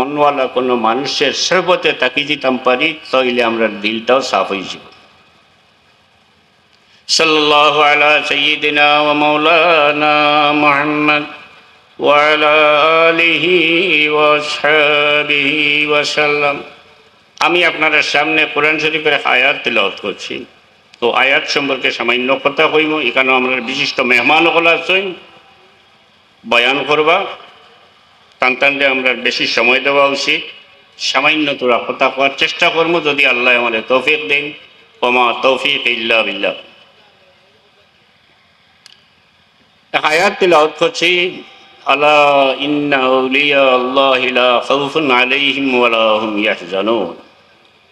মনওয়ালা কোনো মানুষের সর্বতে তাকি দিতাম পারি তাইলে আমরা দিলটাও সাফ হয়ে যাব সাল্লাল্লাহু আলা সাইয়্যিদিনা ওয়া মাওলানা মুহাম্মদ وعلى آله وأصحابه وسلم আমি আপনাদের সামনে কোরআন শরীফের আয়াত তেলাওয়াত করছি তো আয়াত সম্পর্কে সামান্য কথা কইব এখানে আমরা বিশিষ্ট মেহমান হল আছেন বয়ান করবা টানলে আমরা বেশি সময় দেওয়া উচিত। সামান্য তোরা কথা করার চেষ্টা করব, যদি আল্লাহ আমাদের তৌফিক দেন। ওমা তৌফিক ইল্লা বিল্লাহ। আয়াত তেলাওয়াত করছি, আলা ইন্না আউলিয়া আল্লাহ লা খাউফুন আলাইহিম ওয়ালা হুম ইয়াহজানুন।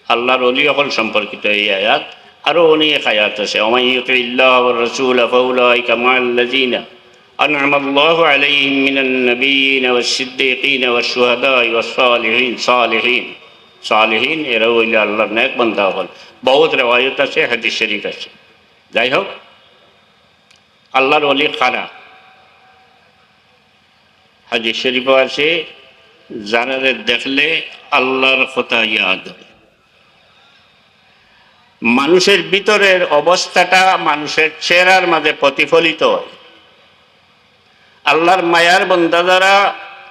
আল্লাহর অলি অকল সম্পর্কিত এই আয়াত। আরও অনেক আয়াত আছে। ওমাই ইউতিল্লাহ ওয়া রাসূল ফাউলাইকা মাআল্লাযিনা أنعم الله عليهم من النبيين والصديقين والشهداء والصالحين صالحين صالحين এরা হইলে আল্লাহর নেক বান্দা হল বহুত রেওয়ায়ত আছে হাদিস শরীফ আছে যাই হোক আল্লাহর অলি খারা হাদিস শরীফও আছে যারারে দেখলে আল্লাহর কথা ইয়াদ হয় মানুষের ভিতরের অবস্থাটা মানুষের চেহারার মাঝে প্রতিফলিত হয় আল্লাহর মায়ার বন্দা দ্বারা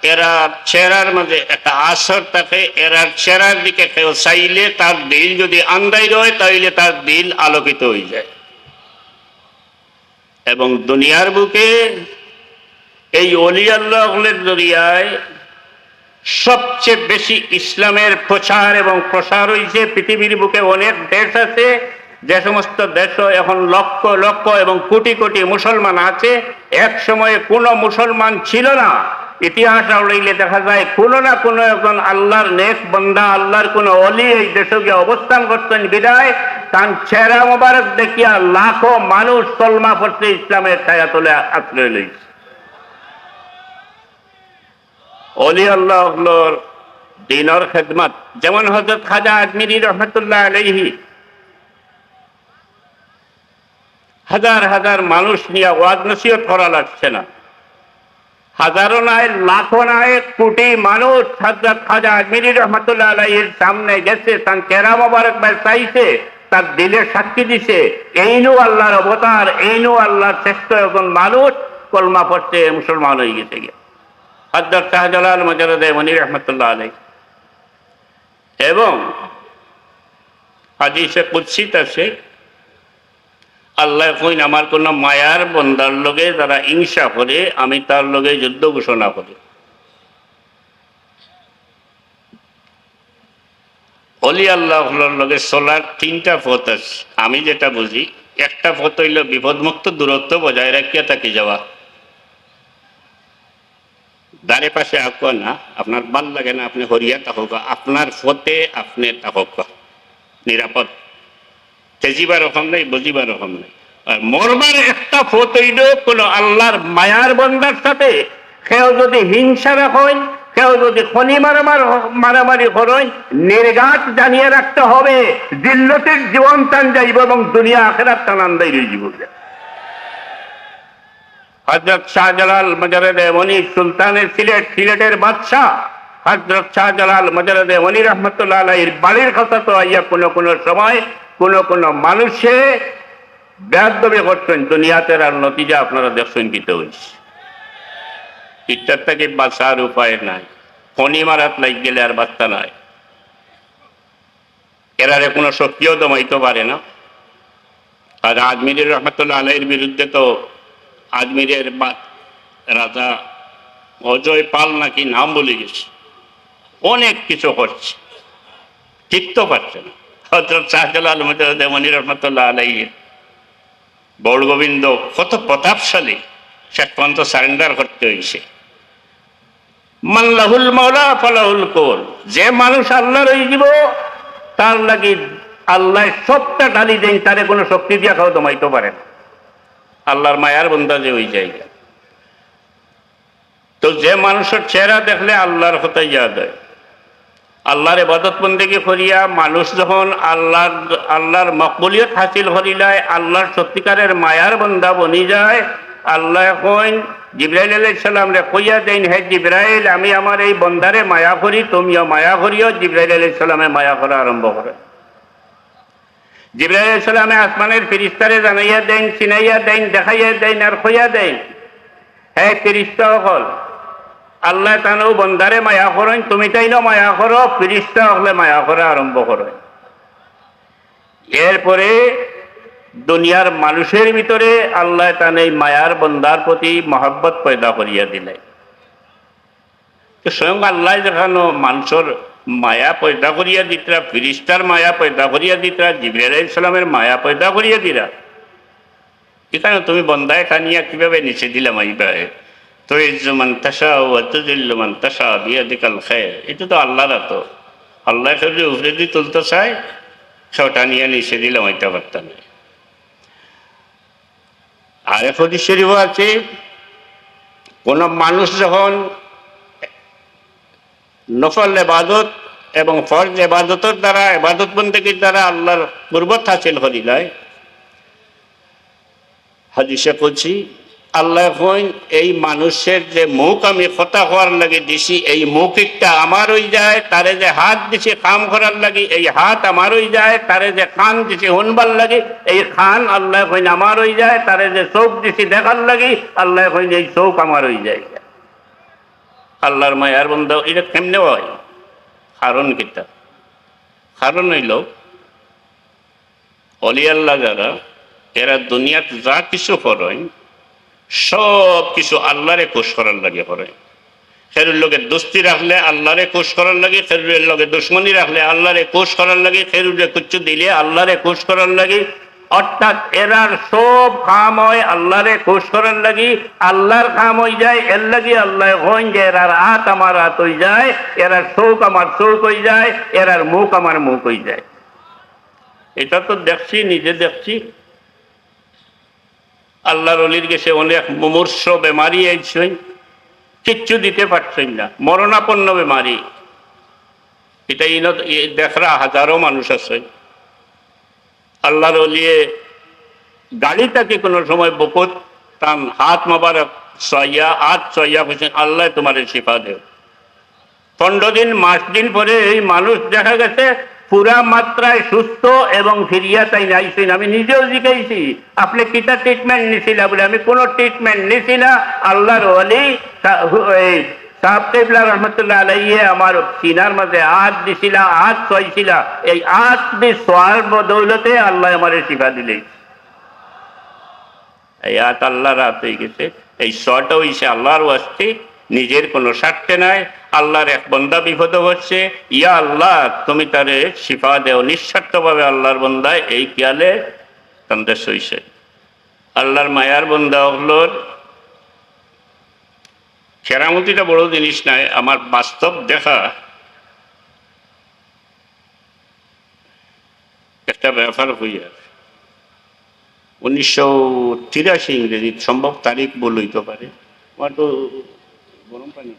এরা চেহারার মাঝে একটা আসর থাকে, এরার চেহারার দিকে কেউ চাইলে তার দিল যদি আন্দাই রয় তাইলে তার দিল আলোকিত হয়ে যায়। এবং দুনিয়ার বুকে এই অলি আল্লাহলের জরিয়ায় সবচেয়ে বেশি ইসলামের প্রচার এবং প্রসার হয়েছে পৃথিবীর বুকে অনেক দেশ আছে যে সমস্ত দেশ এখন লক্ষ লক্ষ এবং কোটি কোটি মুসলমান আছে, এক সময়ে কোনো মুসলমান ছিল না। ইতিহাস আউড়াইলে দেখা যায়, কোনো না কোনো একজন আল্লাহর নেক বন্দা, আল্লাহর কোনো অলি এই দেশে গিয়ে অবস্থান করতেন বিদায়। তার চেহারা মোবারক দেখিয়া লাখো মানুষ কলমা পড়তে ইসলামের ছায়া তোলে আশ্রয় লইছে। অলি আল্লাহর দিনর খেদমত, যেমন হজরত খাজা আজমিরি রহমতুল্লাহ আলহি হাজার হাজার মানুষ নিয়ে ওয়াজ নসিহত করা লাগছে না। হাজারো নাই লাখো নাই কোটি মানুষ হজরত খাজা আজমিরি রহমতুল্লাহ আলহির সামনে গেছে, তার চেরা মোবারক চাইছে, তার দিলে সাক্ষী দিছে এইনু আল্লাহর অবতার এইনু আল্লাহর শ্রেষ্ঠ একজন মানুষ, কলমা পড়ছে, মুসলমান হয়ে গেছে গিয়ে। হজরত শাহজালাল মজরদে মনি রহমতুল্লাহ আলাই এবং হাদিসে কুৎসিত আছে আল্লাহ কইন, আমার কোন মায়ার বন্দার লগে যারা হিংসা করে, আমি তার লগে যুদ্ধ ঘোষণা করি। অলি আল্লাহর লগে চলার তিনটা পথ আছে। আমি যেটা বুঝি, একটা পথ হইল বিপদমুক্ত দূরত্ব বজায় রাখিয়া থাকি যাওয়া। দাঁড়ে পাশে আঁক না, আপনার ভালো লাগে না, আপনি হরিয়া থাকুক আপনার ফতে আপনি থাকুক নিরাপদ। তেজিবার রকম নেই, বুঝিবার রকম নেই। আর মরবার একটা ফত কোনো আল্লাহর মায়ার বন্দার সাথে কেউ যদি হিংসা রাখেন কেউ যদি খনি মারামার মারামারি করেন, নির্ঘাত জানিয়ে রাখতে হবে দিল্লতির জীবন টান যাইব এবং দুনিয়া আখেরাত টানান্দাই রইব। হজরত শাহজালাল মজরদে মনি সুলতানের সিলেট, সিলেটের বাদশাহ। হজরত শাহজালাল মজরদে মনি রহমতুল্লাহ আলাইহির বাড়ির কথা তো আইয়া কোনো কোনো সময় কোনো কোনো মানুষে ব্যাধবি করছেন দুনিয়াতে আর নতিজা আপনারা দেখছেন কিতে হয়েছে ইটার থেকে বাঁচার উপায় নাই। ফণি মারাত লাগ গেলে আর বাচ্চা নাই। এরারে কোনো শক্তিও দমাইতে পারে না। আর আজমিরের রহমতুল্লাহ আলাইয়ের বিরুদ্ধে তো আজমিরের রাজা অজয় পাল নাকি নাম বলে গেছে। অনেক কিছু করছে ঠিক তো পারছে না। হজরত শাহজালাল মনি রহমতুল্লাহ আলাইয়ের গৌর গোবিন্দ, কত প্রতাপশালী শেষ পর্যন্ত সারেন্ডার করতে হয়েছে মাল্লাহুল মৌলা ফলাহুল কোল, যে মানুষ আল্লাহ রয়ে যাব তার লাগি আল্লাহ সবটা ঢালি দেন, তারে কোনো শক্তি দিয়া খাও দমাইতে পারে না। আল্লাহর মায়ার বন্ধা যে ওই জায়গা। তো যে মানুষের চেহারা দেখলে আল্লাহর হতে ইয়াদ হয় আল্লাহর এবাদত বন্দেগী করিয়া মানুষ যখন আল্লাহর আল্লাহর মকবুলিয়ত হাসিল করিলায়, আল্লাহর সত্যিকারের মায়ার বন্ধা বনি যায়, আল্লাহ এখন জিব্রাইল আলাইহিস সালাম রে কইয়া দেন, হে জিব্রাইল, আমি আমার এই বন্দারে মায়া করি, তুমিও মায়া করিও, জিব্রাইল আলাইহিস সালামে মায়া করা আরম্ভ করে। জিব্রাইল আলাইহিস সালামে আসমানের ফেরেশতারে জানাইয়া দেন, চিনাইয়া দেন, দেখাইয়া দেন, আর কইয়া দেন, হে ফেরেশতা হল আল্লাহ তানও বন্দারে মায়া করেন, তুমি তাই না মায়া করো, ফিরিস্তা হলে মায়া করা আরম্ভ করেন এরপরে দুনিয়ার মানুষের ভিতরে আল্লাহ তান এই মায়ার বন্দার প্রতি মহব্বত পয়দা করিয়া দিলেন স্বয়ং আল্লাহ দেখানো মানুষের মায়া পয়দা করিয়া দিতরা, ফিরিস্তার মায়া পয়দা করিয়া দিতরা জিবরাইল ইসলামের মায়া পয়দা করিয়া দিরা। এখানে তুমি বন্দায় খানিয়া কীভাবে নিচে দিলাম এইভাবে তো মান তাসা ও তুজিল্লুমান তাসা বিয়াদিকাল খায় এটা তো আল্লাহর তো আল্লাহ যদি উপরে দিয়ে তুলতে চায়, সেটা নিয়ে নিচে দিলাম ওইটা পারতাম। না আর এক হদিস শরীফ আছে, কোন মানুষ যখন নফল এবাদত এবং ফরজ এবাদতের দ্বারা এবাদত বন্দীর দ্বারা আল্লাহর পূর্বত হাসিল করিলায়, হাদিসে করছি আল্লাহ কইন এই মানুষের যে মুখ আমি কথা হওয়ার লাগে দিছি, এই মুখ একটা আমার হয়ে যায়, তারে যে হাত দিছি কাম করার লাগে, এই হাত আমার হয়ে যায়, তারে যে কান দিছি শুনবার লাগে, এই খান আল্লাহ কইন আমার হয়ে যায়, তারে যে চোখ দিছি দেখার লাগে, আল্লাহ কইন এই চোখ আমার হয়ে যায়। আল্লাহর মায়ার বন্ধ, এটা কেমনে হয়? কারণ কিতা? কারণ হইল অলি আল্লাহ যারা, এরা দুনিয়াতে যা কিছু করেন সব কিছু আল্লাহরে কোষ করার লাগে করে খেরুর লগে দোস্তি রাখলে আল্লাহরে কোষ করার লাগে, খেরুরের লগে দুশ্মনী রাখলে আল্লাহরে কোষ করার লাগে খেরুরে কুচ্ছু দিলে আল্লাহরে কোষ করার লাগে। অর্থাৎ এরার সব কাম হয় আল্লাহরে কোষ করার লাগি, আল্লাহর কাম হয়ে যায়, এর লাগি আল্লাহ হইন যে এরার হাত আমার হাত হয়ে যায়, এরার চোখ আমার চোখ হয়ে যায়, এরার মুখ আমার মুখ হয়ে যায়। এটা তো দেখছি, নিজে দেখছি। আল্লাহর অলির গেছে অনেক মুমূর্ষ বেমারি আইসই কিচ্ছু দিতে পারছেন না। মরণাপন্ন বেমারি। এটা ইন দেখরা হাজারো মানুষ আছে। আল্লাহর অলিয়ে গাড়িটাকে কোনো সময় বকত, তান হাত মাবারক সইয়া হাত সইয়া বলছেন আল্লাহ তোমার শিফা দেও। পনেরো দিন, মাস দিন পরে এই মানুষ দেখা গেছে পুরা মাত্রায় সুস্থ এবং ফিরিয়া তাই নাইছেন আমি নিজেও জিজ্ঞাসি আপনি কিতা ট্রিটমেন্ট নিছিলা বলে? আমি কোনো ট্রিটমেন্ট নিছি না আল্লাহর অলি দিছিলা এই বদৌলতে আল্লাহ দিলে। এই হাত আল্লাহর এই আল্লাহর ওয়াস্তে। নিজের কোনো স্বার্থে নাই আল্লাহর এক বন্দা বিপদ হচ্ছে। ইয়া আল্লাহ, তুমি তারে শিফা দেও। নিঃস্বার্থভাবে আল্লাহর বন্দায় এই কিয়ালে তাদের সইছে আল্লাহর মায়ার বন্দা হলোর কেরামতিটা বড় জিনিস নাই, আমার বাস্তব দেখা। একটা ব্যাপার হইয়া উনিশশো তিরাশি ইংরেজি সম্ভব তারিখ ভুল হইতে পারে। আমার তো গরম পানি?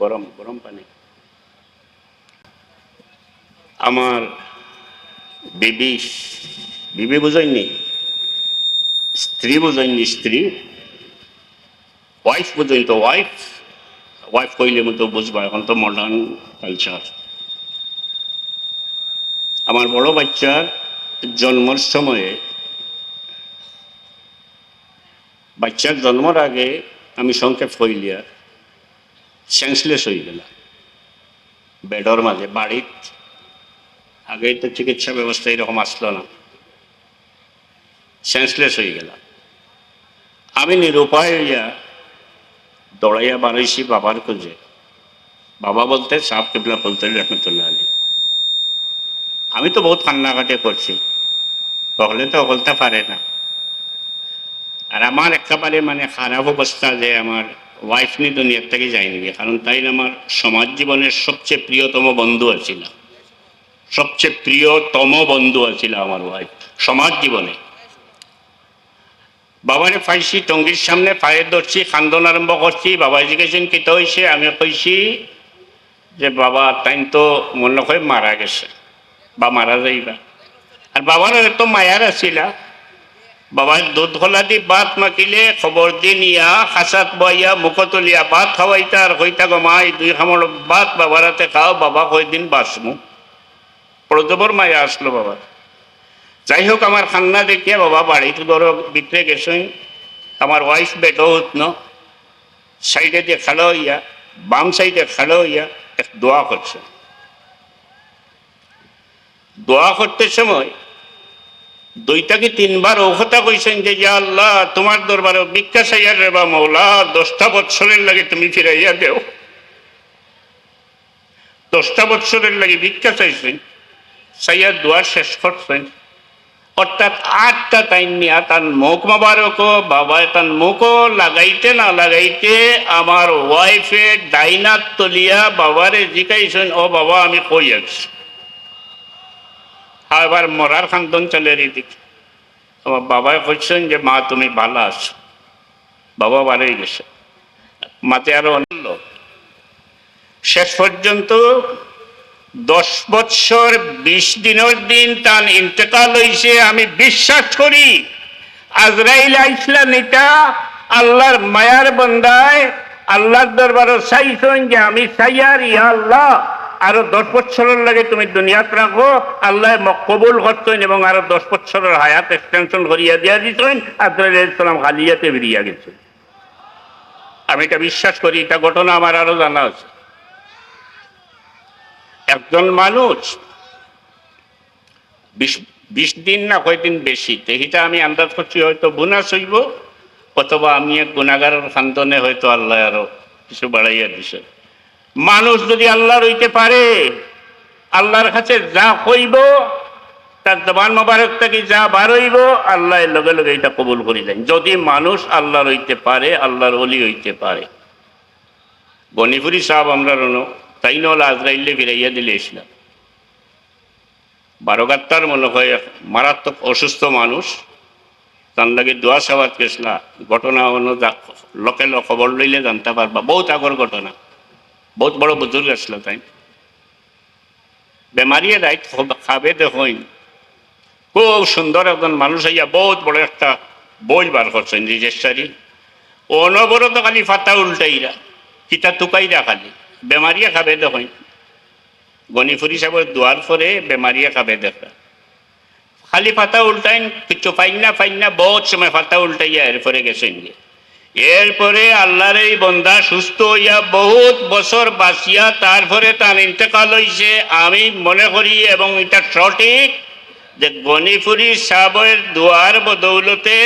গরম গরম পানি। আমার বিবি বিবি বুঝাইনি স্ত্রী বুঝাইনি স্ত্রী। ওয়াইফ বুঝাইন তো ওয়াইফ ওয়াইফ কইলে মতো বুঝবা, এখন তো মডার্ন কালচার আমার বড় বাচ্চার জন্মের সময়ে, বাচ্চার জন্মের আগে আমি সংক্ষেপ হইলিয়া সেন্সলেস হয়ে গেলাম। বেডর মাঝে বাড়িত আগে তো চিকিৎসা ব্যবস্থা এরকম আসলো না। সেন্সলেস হয়ে গেলাম। আমি নিরুপায় হইয়া দৌড়াইয়া বাড়াইছি বাবার খুঁজে। বাবা বলতে, সাপ, কেবলা বলতে রহমতুল্লাহ আলী আমি তো বহুত কান্নাকাটি করছি। বললে তো বলতে পারে না। আর আমার একেবারে মানে খারাপ অবস্থা যে আমার ওয়াইফ নিয়ে দুনিয়ার থেকে যায়নি কারণ তাই আমার সমাজ জীবনের সবচেয়ে প্রিয়তম বন্ধু আছিল। সবচেয়ে প্রিয়তম বন্ধু আছিল আমার ওয়াইফ সমাজ জীবনে। বাবারে পাইছি টঙ্গির সামনে পায়ে ধরছি খান্দন আরম্ভ করছি বাবা জিজ্ঞেসেন কি তো হয়েছে আমি কইছি যে বাবা, তাই তো মনে হয় মারা গেছে, বা মারা যাইবা। আর বাবার এত মায়ার আছিলা বাবার দুধ দি ভাত মাখিলে খবর দি নিয়া হাসাত বইয়া মুখতলিয়া ভাত খাওয়াইতা আর কইতা গো মা দুই খামর বাবার হাতে খাও, বাবা কয়দিন বাঁচমু। প্রদবর মায়া আসলো বাবা। যাই হোক আমার খান্না দেখিয়া বাবা বাড়িতে ধরো ভিতরে গেছেন আমার ওয়াইফ বেটো হতন সাইডে দিয়ে খালো হইয়া বাম সাইডে খালো হইয়া এক দোয়া করছে দোয়া করতে সময় দুইটাকে তিনবার ওখতা কইছেন যে আল্লাহ, তোমার দরবারে ভিক্ষা চাইয়ার রে বা মৌলা, দশটা বৎসরের লাগে তুমি ফিরাইয়া দেও। দশটা বৎসরের লাগে ভিক্ষা চাইছেন, চাইয়া দোয়া শেষ করছেন। অর্থাৎ আটটা টাইম নিয়া তার মুখ মোবারক, বাবা তার মুখও লাগাইতে না লাগাইতে আমার ওয়াইফে ডাইনাত তলিয়া বাবারে জিকাইছেন, ও বাবা, আমি কই আছি? আবার মরার খান্দন চলে এদিকে আমার বাবাই কইছেন যে, মা, তুমি ভালো আছো। বাবা বাড়ি গেছে। মাতে আরও অনেক লোক। শেষ পর্যন্ত দশ বৎসর, বিশ দিনের দিন তার ইন্তেকাল হয়েছে আমি বিশ্বাস করি, আজরাইল আইসলাম এটা আল্লাহর মায়ার বন্দায় আল্লাহর দরবারও চাইছেন যে আমি চাইয়ার ইয়া আল্লাহ। আরও দশ বছরের লাগে তুমি দুনিয়াত রাখো, আল্লাহ কবুল করতেন এবং আরও দশ বছরের হায়াত এক্সটেনশন করিয়া দিয়া দিতেন আব্দুল্লাহাম হালিয়াতে বেরিয়া গেছে আমি এটা বিশ্বাস করি, এটা ঘটনা আমার আরও জানা আছে। একজন মানুষ বিশ দিন না কয়দিন বেশি তেহিটা আমি আন্দাজ করছি, হয়তো বোনাস হইব অথবা আমি এক গুণাগারের খান্দনে হয়তো আল্লাহ আরও কিছু বাড়াইয়া দিছে। মানুষ যদি আল্লাহ রইতে পারে, আল্লাহর কাছে যা কইব তার জবান মোবারক থেকে যা বারইব আল্লাহ লগে লগে এটা কবুল করিলেন যদি মানুষ আল্লাহ রইতে পারে, আল্লাহর অলি হইতে পারে। গনিপুরি সাহেব আমরা রনো তাই নহলে আজরাইলে ফিরাইয়া দিলে ইসলাম বারোগাত্তার মনে হয় মারাত্মক অসুস্থ মানুষ। তার লাগে দোয়া সাবাদ গেছিলা ঘটনা অন্য লোক খবর লইলে জানতে পারবা। বহুত আগর ঘটনা। বহুত বড় বুজুর্গ আসলো তাই। বেমারিয়ে রাইত খাবে দেখইন খুব সুন্দর একজন মানুষ আইয়া, বহুত বড় একটা বই বার করছেন রেজিস্টারি অনবরত খালি ফাতা উল্টাইরা, কিতা তুকাইরা খালি। বেমারিয়া খাবে দেখইন গণিফুরি সাহেবের দোয়ার পরে বেমারিয়া খাবে দেখা খালি ফাতা উল্টাইন, কিছু পাইন না পাইন না বহুত সময় ফাতা উল্টাইয়া এরপরে গেছেন গিয়ে এরপরে আল্লাহর এই বন্দা সুস্থ হইয়া বহুত বছর বাঁচিয়া তারপরে তার ইন্তেকাল হইছে। আমি মনে করি এবং এটা সঠিক যে গনিপুরি সাহেবের দোয়ার বদৌলতে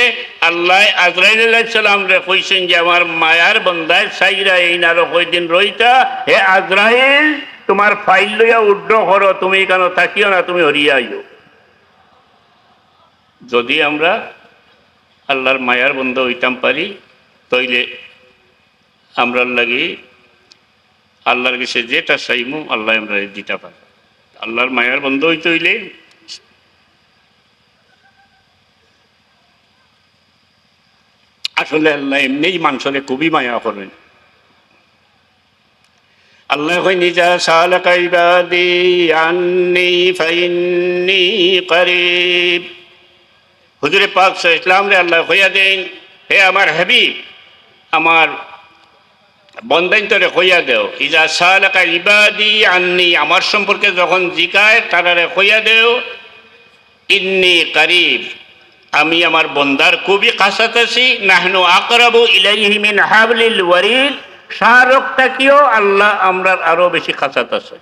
আল্লাহ আজরাইলাম রে কইছেন যে, আমার মায়ার বন্দায় সাইরা এই নারো কয়দিন রইতা। হে আজরাইল, তোমার ফাইল লইয়া উড্ড করো, তুমি কেন থাকিও না, তুমি হরিয়া আইও। যদি আমরা আল্লাহর মায়ার বন্ধ হইতাম পারি তইলে আমরা লাগি আল্লাহর কাছে যেটা চাইমু, আল্লাহ আমরা দিতে পারি আল্লাহর মায়ার বন্ধ হইতে হইলে আসলে আল্লাহ এমনিই মানুষরে খুবই মায়া করেন। আল্লাহ কই নিজা সালাকা ইবাদি আন্নি ফাইন্নি করিব। হুজুরে পাক ইসলাম রে আল্লাহ হইয়া দেন, হে আমার হাবিব আমার বন্দান্তরে হইয়া দেও। ইজা সালাকা ইবাদি আন্নি, আমার সম্পর্কে যখন জিকায়, তারারে হইয়া দেও, ইন্নি করিব, আমি আমার বন্দার খুবই কাছাত আছি নাহনু আকরাবু ইলাইহি মিন হাবলিল ওয়ারিদ শাহরুখটাকেও আল্লাহ আমরা আরও বেশি খাঁচাত আছে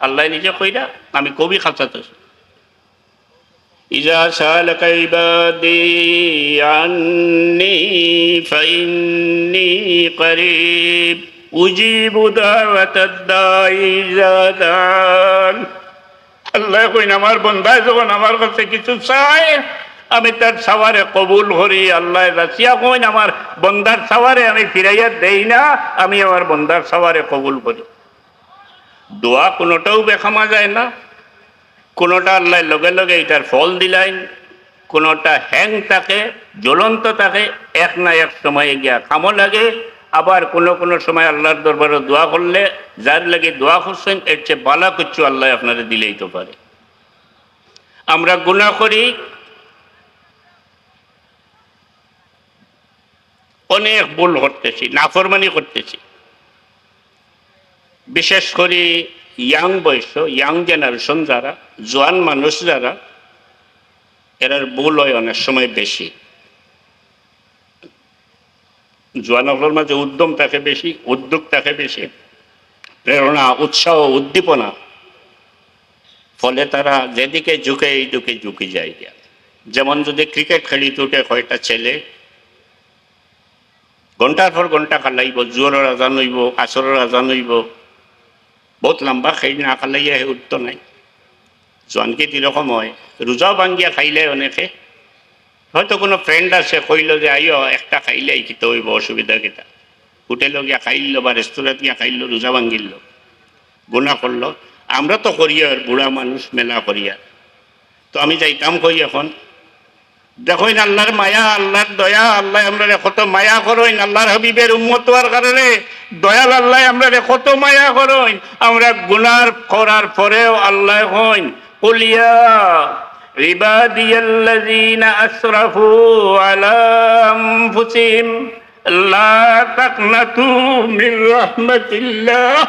আল্লাহ নিজে কইরা আমি খুবই খাঁচাত আছি إذا سألك عبادي عني فإني قريب أجيب دعوة الداعي إذا دعان আল্লাহ কইন আমার বন্ধায় যখন আমার কাছে কিছু চায় আমি তার সাওয়ারে কবুল করি আল্লাহ রাশিয়া কইন আমার বন্দার সাওয়ারে আমি ফিরাইয়া দেই না আমি আমার বন্দার সাওয়ারে কবুল করি দোয়া কোনোটাও বেখামা যায় না কোনোটা আল্লাহ লগে লগে এটার ফল দিলাইন, কোনোটা হ্যাং থাকে, জ্বলন্ত থাকে, এক না এক সময় গিয়া কামো লাগে, আবার কোনো কোনো সময় আল্লাহর দরবারে দোয়া করলে, যার লাগে দোয়া করছেন, এর চেয়ে বালা কিচ্ছু আল্লাহ আপনারা দিলেই তো পারে। আমরা গুণা করি, অনেক ভুল করতেছি, নাফরমানি করতেছি। বিশেষ করে ইয়াং বয়স ইয়াং জেনারেশন যারা, জোয়ান মানুষ যারা, এরার ভুল হয় অনেক সময় বেশি। জোয়ানগুলোর মাঝে উদ্যম থাকে বেশি, উদ্যোগ থাকে বেশি, প্রেরণা, উৎসাহ, উদ্দীপনা। ফলে তারা যেদিকে ঝুঁকে, এই দিকে ঝুঁকে যায়। যেমন যদি ক্রিকেট খেলি উঠে কয়টা ছেলে? ঘণ্টার পর ঘণ্টা খালাইব জোরের আজান হইব, আসরের আজান হইব। বহুত লম্বা খাই না খালাইয়া হে উঠতো নাই। জোয়ানকে এরকম হয় রোজাও ভাঙ্গিয়া খাইলে অনেকে। হয়তো কোনো ফ্রেন্ড আছে কইল যে আইও একটা খাইলে কিতে হইব, অসুবিধা কিতা হোটেলে গিয়া খাইল বা রেস্তোরাঁত গিয়া খাইল রোজা ভাঙ্গিল গুণা করল আমরা তো করি আর বুড়া মানুষ মেলা করিয়া তো আমি যাইতাম কই এখন। দেখোই আল্লাহর মায়া আল্লাহর দয়া আল্লাহ আমরা কত মায়া করইন আল্লাহর হাবিবের উম্মত হওয়ার কারণে দয়াল আল্লাহ আমরা কত মায়া করইন আমরা গুনার করার পরেও আল্লাহ হইন কুলিয়া عبادي الذين أسرفوا على أنفسهم لا تقنطوا من رحمة الله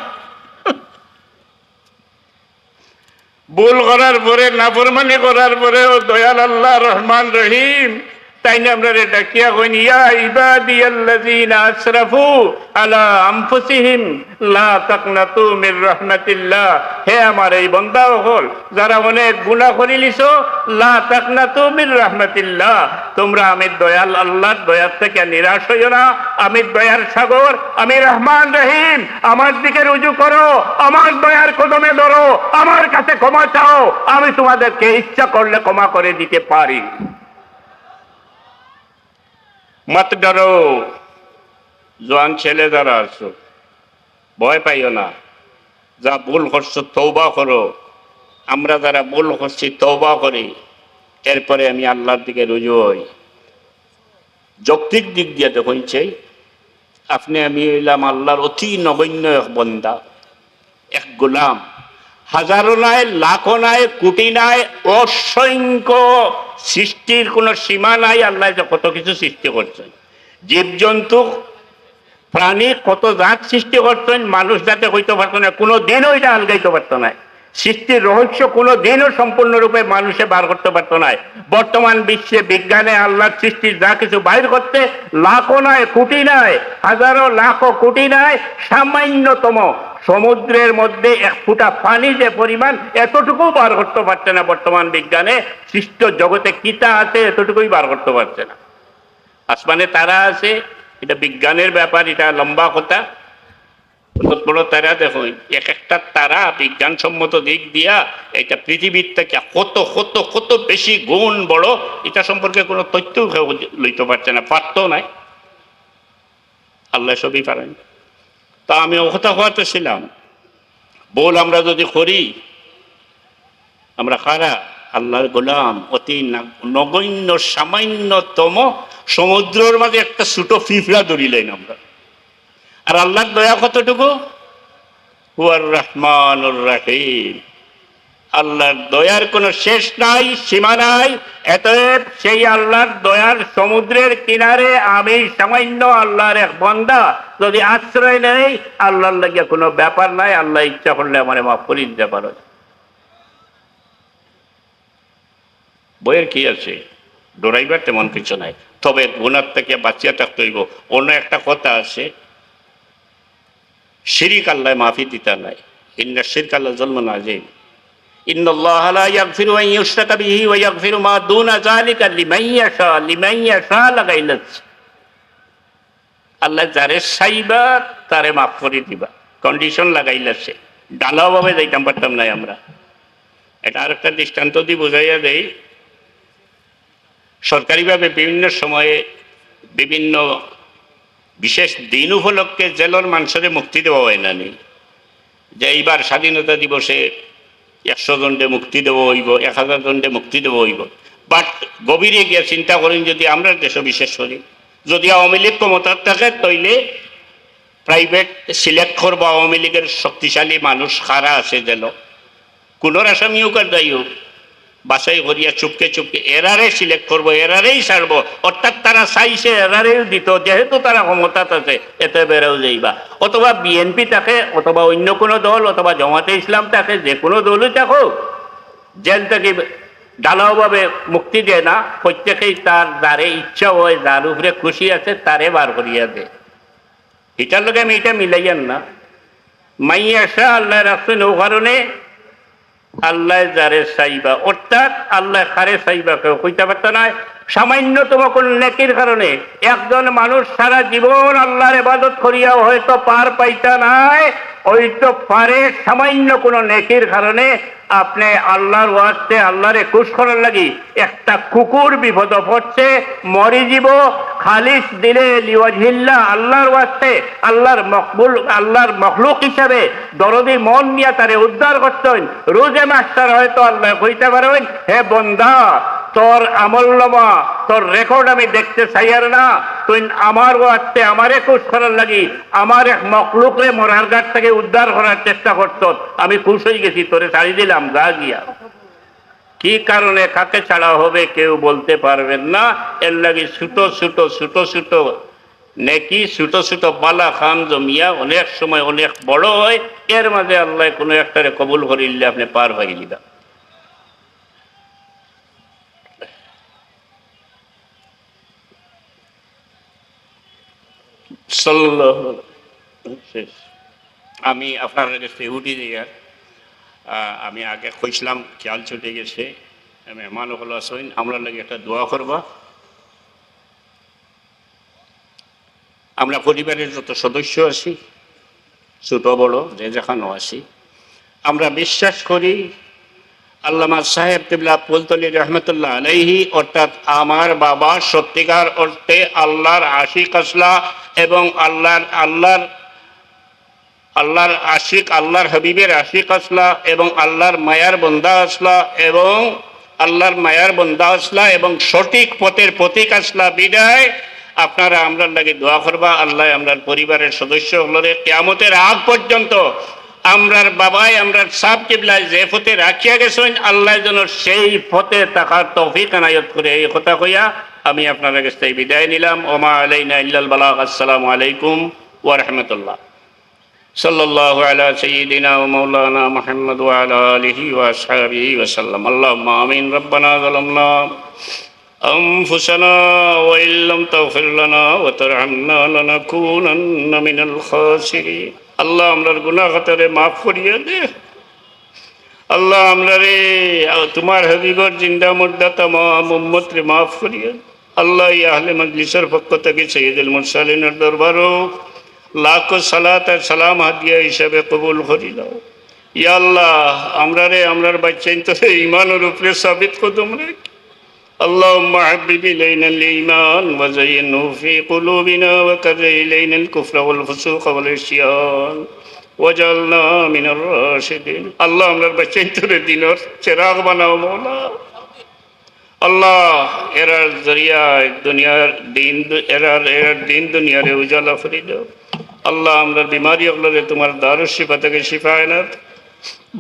ভুল করার পরে নাফরমানি করার পরে ও দয়াল আল্লাহ রহমান রহিম। তাই ইয়া আসরাফু আলা আনফুসিহিম, লা তাকনাতু মির রাহমাতিল্লাহ। হে আমার এই হল, যারা অনেক গুনাহ করে লিছো লা তাকনাতু মির রাহমাতিল্লাহ। তোমরা আমি দয়াল, আল্লাহর দয়ার থেকে নিরাশ হইও না। আমি দয়ার সাগর আমি রহমান রহিম, আমার দিকে রুজু করো, আমার দয়ার কদমে ধরো, আমার কাছে ক্ষমা চাও। আমি তোমাদেরকে ইচ্ছা করলে ক্ষমা করে দিতে পারি। মত ডরো জোয়ান ছেলে যারা আছো, ভয় পাইও না। যা ভুল করছ তৌবা করো। আমরা যারা ভুল করছি তৌবা করি। এরপরে আমি আল্লাহর দিকে রুজু হই। যৌক্তিক দিক দিয়ে দেখুন চাই আপনি আমি এলাম আল্লাহর অতি নগণ্য এক বন্দা, এক গোলাম। হাজারো নয়, লাখো নয়, কোটি নয়, অসংখ্য সৃষ্টির কোনো সীমা নাই, আল্লাহ কত কিছু সৃষ্টি করছেন। জীবজন্তু, প্রাণী কত জাত সৃষ্টি করছেন, মানুষ যাতে হইতে পারতো না, কোনো দিনও এটা আলগাইতে পারতো না। সৃষ্টির রহস্য কোনো দিনও সম্পূর্ণরূপে মানুষে বার করতে পারতো না। বর্তমান বিশ্বে বিজ্ঞানে আল্লাহর সৃষ্টির যা কিছু বাইর করতে লাখো নয়, কোটি নয়, হাজারো, লাখো, কোটি নয়, সামান্যতম। সমুদ্রের মধ্যে এক ফুটা পানি যে পরিমাণ, এতটুকু বার করতে পারছে না বর্তমান বিজ্ঞানে। সৃষ্ট জগতে কিতা আছে, এতটুকুই বার করতে পারছে না। আসমানে তারা আছে, এটা বিজ্ঞানের ব্যাপার, এটা লম্বা কথা। কত বড় তারা দেখো। এক একটা তারা বিজ্ঞানসম্মত দিক দিয়া, এটা পৃথিবীর থেকে কত কত কত বেশি গুণ বড়, এটা সম্পর্কে কোনো তথ্য লইতে পারছে না পারতো নাই। আল্লাহ সবই পারেন। তা আমি ও কথা হওয়াতে ছিলাম। বল আমরা যদি করি, আমরা খারা আল্লাহর গোলাম, অতি নগণ্য, সামান্যতম সমুদ্রের মাঝে একটা ছোট ফিফড়া ধরিলেন আমরা। আর আল্লাহর দয়া কতটুকু? হুয়ার রহমানুর রাহিম। আল্লাহর দয়ার কোনো শেষ নাই, সীমা নাই এতএব সেই আল্লাহর দয়ার সমুদ্রের কিনারে আমি সামান্য আল্লাহর এক বন্দা। যদি আশ্রয় নেই, আল্লাহর লাগিয়া কোনো ব্যাপার নাই, আল্লাহ ইচ্ছা করলে আমার মাফ করে দিতে পারো। বইয়ের কি আছে? ডরাইবার তেমন কিছু নাই। তবে গুণার থেকে বাঁচিয়া থাকতে হইব। অন্য একটা কথা আছে শিরিক আল্লাহ মাফি দিতে নাই। ইন্না শিরক আল্লাহ জন্ম না যে আল্লাহ যারে সাইবা, তারে মাফ করে দিবা। কন্ডিশন লাগাইলা ডালাভাবে যাইতাম পারতাম নাই আমরা। এটা আর একটা দৃষ্টান্ত দি বোঝাইয়া দেই। সরকারিভাবে বিভিন্ন সময়ে বিভিন্ন বিশেষ দিন উপলক্ষে জেলার মানুষের মুক্তি দেওয়া হয় না যে এইবার স্বাধীনতা দিবসে একশো জনকে মুক্তি দেবো হইব, এক হাজার জনকে মুক্তি দেবো হইব। বাট গভীরে গিয়ে চিন্তা করেন, যদি আমরা দেশ বিশেষ করি, যদি আওয়ামী লীগ ক্ষমতার থাকে তৈলে প্রাইভেট সিলেক্ট করব, আওয়ামী লীগের শক্তিশালী মানুষ খারা আছে যেন কোনোর আসামিও কার দায়ী হোক? বাসাই করিয়া চুপকে চুপকে এরারে সিলেক্ট করব, এরারেই ছাড়বো। অর্থাৎ তারা চাইছে এরারেও দিত, যেহেতু তারা ক্ষমতাত আছে, এতে বেড়েও যাইবা। অথবা বিএনপি থাকে, অথবা অন্য কোনো দল, অথবা জমাতে ইসলাম থাকে, যে কোনো দলই থাকুক জেল থেকে ঢালাওভাবে মুক্তি দেয় না, প্রত্যেকেই তার যারে ইচ্ছা হয়, যার উপরে খুশি আছে, তারে বার করিয়া দেয়। এটার লোকে আমি এটা মিলাইয়ান না। মাইয়া আল্লাহ রাখছেন ও কারণে আল্লাহ যারে চাইবা অর্থাৎ আল্লাহ খারে চাইবা কেউ কইতে পারত নয় সামান্যতম কোন নেকির কারণে একজন মানুষ সারা জীবন আল্লাহর ইবাদত করিয়াও হয়তো পার পাইতা নাই, হয়তো পারে সামান্য কোন নেকির কারণে আপনি আল্লাহর ওয়াস্তে আল্লাহরে খুশ করার লাগি একটা কুকুর বিপদ পড়ছে, মরি যাব খালিস দিলে লিওয়াজিল্লা আল্লাহর ওয়াস্তে, আল্লাহর মকবুল, আল্লাহর মখলুক হিসাবে দরদি মন নিয়ে তারে উদ্ধার করতেন। রোজে মাস্টার হয়তো আল্লাহ কইতে পারেন হে বন্দা তোর আমল্লমা তোর রেকর্ড আমি দেখতে চাই আর না, তুই আমার ওয়াস্তে আমারে খুশ করার লাগি, আমার এক মকলুকরে মরার ঘাট থেকে উদ্ধার করার চেষ্টা করত আমি খুশ হয়ে গেছি, তোরে ছাড়ি দিলাম, যা গিয়া। কি কারণে, কাকে ছাড়া হবে কেউ বলতে পারবেন না, এর লাগি ছোটো ছোটো ছোটো ছোটো নেকি ছোটো ছোটো পালা খাম জমিয়া, অনেক সময় অনেক বড় হয়, এর মাঝে আল্লাহ কোনো একটারে কবুল করিলে আপনি পার হয়ে দিবা শেষ। আমি আপনার কাছে উঠি দিয়া আমি আগে কইছিলাম, খেয়াল ছুটে গেছে মেহমান হলো আসেন, আমরা লাগে একটা দোয়া করবা আমরা পরিবারের যত সদস্য আছি, ছোট বড়, যে যেখানে আছি, আমরা বিশ্বাস করি আল্লামা সাহেব কিবলা পুলতলি রহমতুল্লাহ আলাইহি, অর্থাৎ আমার বাবা সত্যিকার অর্থে আল্লাহর আশিক আসলা এবং আল্লাহর আল্লাহর আল্লাহর আশিক, আল্লাহর হাবিবের আশিক আসলা এবং আল্লাহর মায়ার বন্দা আসলা এবং আল্লাহর মায়ার বন্দা আসলা এবং সঠিক পথের প্রতীক আসলা। বিদায়, আপনারা আমরা লাগে দোয়া করবা। আল্লাহ আমরার পরিবারের সদস্য হলরে কেয়ামতের আগ পর্যন্ত আমরার বাবাই আমরার সাব কিবলায় যে পথে রাখিয়া গেছেন আল্লাহ যেন সেই পথে থাকার তৌফিক আনায়ত করে এই কথা কইয়া আমি আপনার কাছে বিদায় নিলাম ওমা আলাইনা ইল্লাল বালাগ আসসালামু আলাইকুম ওয়া রাহমাতুল্লাহ صلى الله على سيدنا ومولانا محمد وعلى آله وأصحابه وسلم اللهم آمين ربنا ظلمنا أنفسنا وإن لم تغفر لنا وترحمنا لنكونن من الخاسرين আল্লাহ আমরার গুনাহ খাতারে মাফ করিয়া দে। আল্লাহ আমরা রে তোমার হাবিবর জিন্দা মুর্দা রে মাফ করিয়া। আল্লাহ আহলে মজলিসের পক্ষ থেকে সৈয়দুল মুরসালিনের দরবারও লাখো সালাত আর সালাম হাদিয়া হিসাবে কবুল করি দাও ইয়া আল্লাহ আমরা রে আমরার বাচ্চা তো ইমানের উপরে সাবিত কদম রে। اللهم حبب إلينا الإيمان وزينه في قلوبنا وكره إلينا الكفر والفسوق والعصيان وجعلنا من الراشدين الله আমরার বাচ্চা তোরে দিনের চেরাগ বানাও মৌলা আল্লাহ এরার জরিয়ায় দুনিয়ার দিন এরার এরার দিন দুনিয়ারে উজালা ফরি দাও আল্লাহ আমরা বিমারি হলরে তোমার দারু শিফা থেকে শিফায় না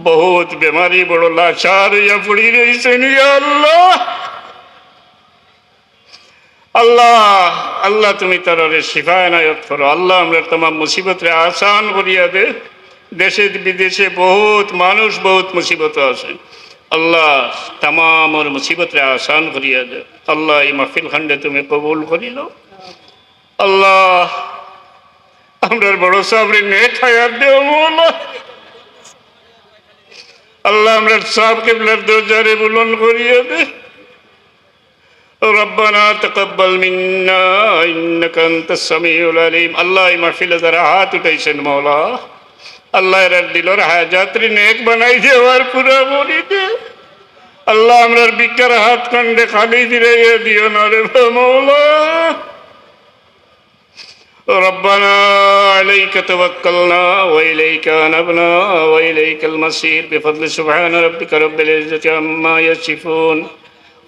বহুত বেমারি বড় লাচার ইয়া পড়ি রয়েছেন ইয়া আল্লাহ আল্লাহ আল্লাহ তুমি তার শিফায় নায়ত করো। আল্লাহ, আমরা তোমার মুসিবতরে আসান করিয়া দে। দেশে, বিদেশে বহুত মানুষ, বহুত মুসিবত আছে। আল্লাহ তাম ওর মুসিবতরে আসান করিয়া দে। আল্লাহ, এই মাহফিল খান্ডে তুমি কবুল করিল। আল্লাহ আমরার বড় সাবরে দেও মৌলা। আল্লাহ, আমরা সাব কেবলার দরজারে বুলন করিয়া দে। ربنا تقبل منا انك انت السميع العليم الله মাহফিলে যারা হাত উঠাইছেন মৌলা আল্লাহ এর দিলর হাজাত্রি নেক বানাই দেওয়ার পুরা বলি দে আল্লাহ আমরার বিজ্ঞার হাত খন্ডে খালি দিলে দিও না রে মৌলা ربنا عليك توكلنا وإليك أنبنا وإليك المصير بفضل سبحان ربك رب العزة عما يصفون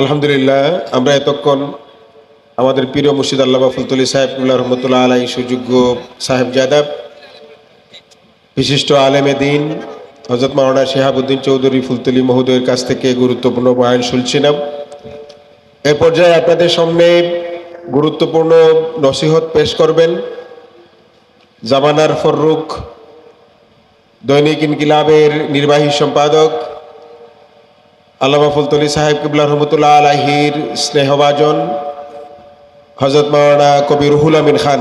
আলহামদুলিল্লাহ, আমরা এতক্ষণ আমাদের প্রিয় মুর্শিদ আল্লাহ ফুলতলি সাহেব রহমতুল্লাহ আলাই সুযোগ্য সাহেব জাদাব বিশিষ্ট আলেমে দিন হজরত মাওলানা শেহাবুদ্দিন চৌধুরী ফুলতলি মহোদয়ের কাছ থেকে গুরুত্বপূর্ণ বয়ান শুনছিলাম। এ পর্যায়ে আপনাদের সামনে গুরুত্বপূর্ণ নসিহত পেশ করবেন জামানার ফররুখ, দৈনিক ইনকিলাবের নির্বাহী সম্পাদক আল্লামা ফুলতলি সাহেব কিবলা রহমতুল্লাহ আলাহির স্নেহভাজন হজরত মাওলানা কবি রুহুল আমিন খান।